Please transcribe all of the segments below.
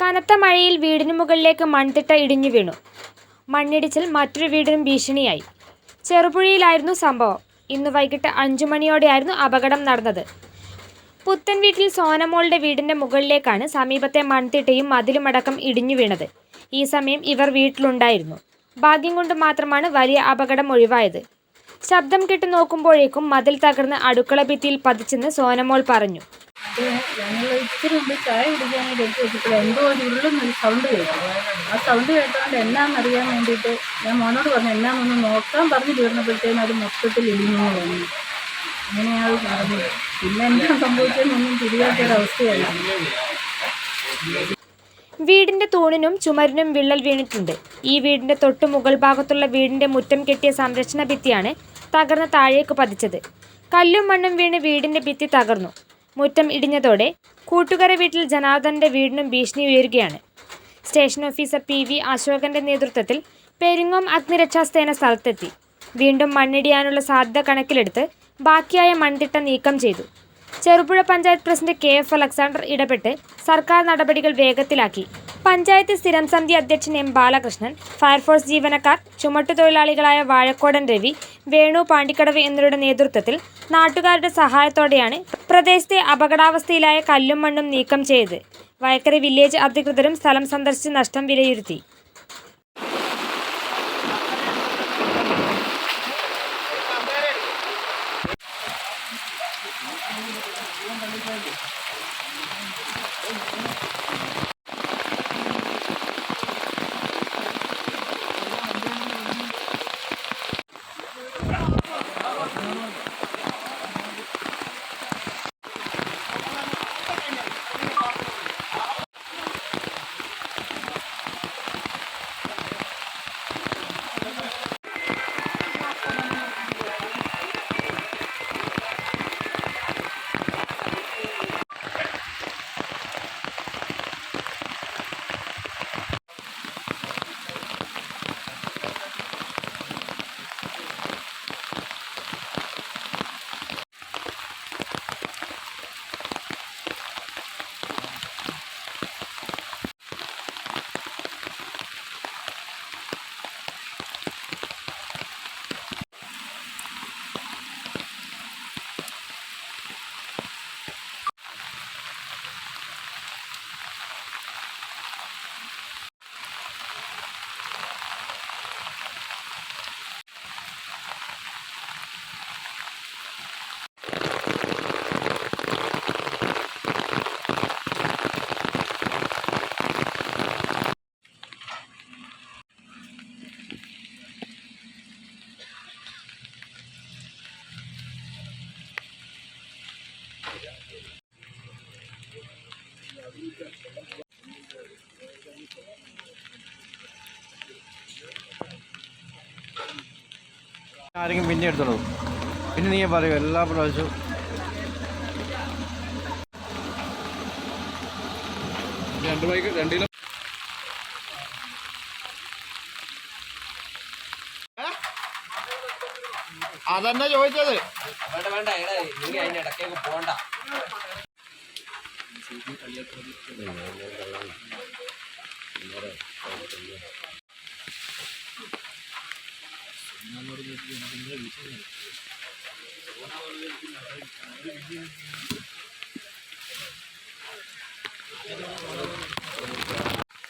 കനത്ത മഴയിൽ വീടിന് മുകളിലേക്ക് മൺതിട്ട ഇടിഞ്ഞു വീണു. മണ്ണിടിച്ചിൽ മറ്റൊരു വീടിനും ഭീഷണിയായി. ചെറുപുഴയിലായിരുന്നു സംഭവം. ഇന്ന് വൈകിട്ട് അഞ്ചു മണിയോടെയായിരുന്നു അപകടം നടന്നത്. പുത്തൻ വീട്ടിൽ സോനമോളുടെ വീടിന്റെ മുകളിലേക്കാണ് സമീപത്തെ മൺതിട്ടയും മതിലുമടക്കം ഇടിഞ്ഞു വീണത്. ഈ സമയം ഇവർ വീട്ടിലുണ്ടായിരുന്നു. ഭാഗ്യം കൊണ്ട് മാത്രമാണ് വലിയ അപകടം ഒഴിവായത്. ശബ്ദം കേട്ട് നോക്കുമ്പോഴേക്കും മതിൽ തകർന്ന് അടുക്കള ഭിത്തിയിൽ പതിച്ചെന്ന് സോനമോൾ പറഞ്ഞു. അത് ഞങ്ങൾ ഇച്ചിരി മുമ്പ് ചായ കുടിക്കാനായിട്ട് എടുത്ത് വെച്ചപ്പോൾ എന്തോ ഒരു ഉരുളുന്നൊരു സൗണ്ട് കേട്ടു. ആ സൗണ്ട് കേട്ടതുകൊണ്ട് എന്നാണെന്നറിയാൻ വേണ്ടിയിട്ട് ഞാൻ മോനോട് പറഞ്ഞു എന്നാന്നൊന്ന് നോക്കാൻ പറഞ്ഞു തീർന്നപ്പോഴത്തേനും അത് മൊത്തത്തിൽ ഇടിഞ്ഞു വന്നു അങ്ങനെയാണ് പറഞ്ഞത് പിന്നെ എന്താ സംഭവിച്ചതെന്നൊന്നും തിരിയാത്തൊരവസ്ഥയായിരുന്നു വീടിന്റെ തൂണിനും ചുമരിനും വിള്ളൽ വീണിട്ടുണ്ട്. ഈ വീടിന്റെ തൊട്ടു മുകൾ ഭാഗത്തുള്ള വീടിന്റെ മുറ്റം കെട്ടിയ സംരക്ഷണ ഭിത്തിയാണ് തകർന്ന് താഴേക്ക് പതിച്ചത്. കല്ലും മണ്ണും വീണ് വീടിന്റെ ഭിത്തി തകർന്നു. മുറ്റം ഇടിഞ്ഞതോടെ കൂട്ടുകര വീട്ടിൽ ജനാർദ്ദന്റെ വീടിനും ഭീഷണി ഉയരുകയാണ്. സ്റ്റേഷൻ ഓഫീസർ പി വി അശോകന്റെ നേതൃത്വത്തിൽ പെരിങ്ങോം അഗ്നിരക്ഷാസേന സ്ഥലത്തെത്തി. വീണ്ടും മണ്ണിടിയാനുള്ള സാധ്യത കണക്കിലെടുത്ത് ബാക്കിയായ മൺതിട്ട നീക്കം ചെയ്തു. Cherupuzha panchayat president K F Alexander ഇടപെട്ട് സർക്കാർ നടപടികൾ വേഗത്തിലാക്കി. പഞ്ചായത്ത് സ്ഥിരം സമിതി അധ്യക്ഷൻ എം ബാലകൃഷ്ണൻ ഫയർഫോഴ്സ് ജീവനക്കാർ ചുമട്ടുതൊഴിലാളികളായ വാഴക്കോടൻ രവി വേണു പാണ്ടിക്കടവ് എന്നിവരുടെ നേതൃത്വത്തിൽ നാട്ടുകാരുടെ സഹായത്തോടെയാണ് പ്രദേശത്തെ അപകടാവസ്ഥയിലായ കല്ലും മണ്ണും നീക്കം ചെയ്ത് വയക്കര വില്ലേജ് അധികൃതരും സ്ഥലം സന്ദർശിച്ച് നഷ്ടം വിലയിരുത്തി. ആരെങ്കിലും പിന്നെ എടുത്തോളൂ. പിന്നെ നീ പറയൂ എല്ലാ പ്രാവശ്യവും. രണ്ട് ബൈക്ക് രണ്ട് അതന്നെ ചോദിച്ചത്. വേണ്ട വേണ്ട എടാ നീ അതിന്റെ ഇടക്കേക്ക് പോണ്ട.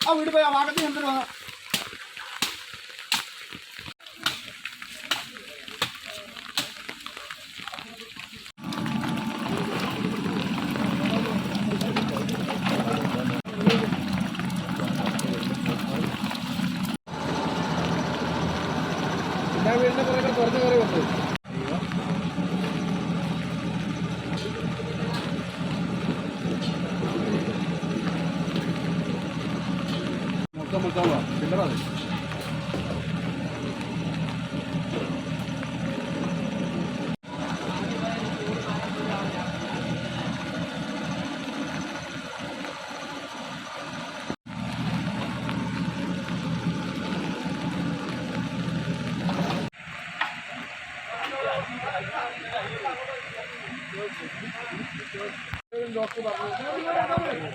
ആ വീട് പോയി ആ ഭാഗത്ത് എന്തിനാ? എല്ലാ വീടിന്റെ പുറകെ കുറച്ച് കുറേ വന്നു മൊത്തം മൊത്തം ചില്ലറ അത് ഡോക്ടർ പറഞ്ഞു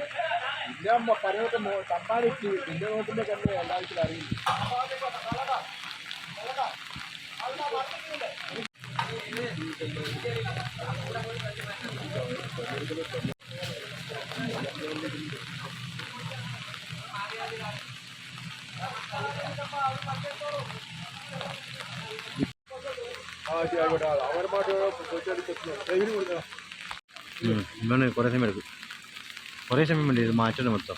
ഞാൻ പലതൊക്കെ സമ്പാദിച്ച് നിന്റെ നോട്ടിന്റെ കണ്ണ് എല്ലാവർക്കും അറിയില്ല. ആ ശരി ആയിക്കോട്ടെ. അവരുമായിട്ട് ഡെയിലി കൊടുക്കണം ഇവന് കുറേ സമയം എടുക്കും. കുറേ സമയം വേണ്ടി ഇത് മാറ്റണം മൊത്തം.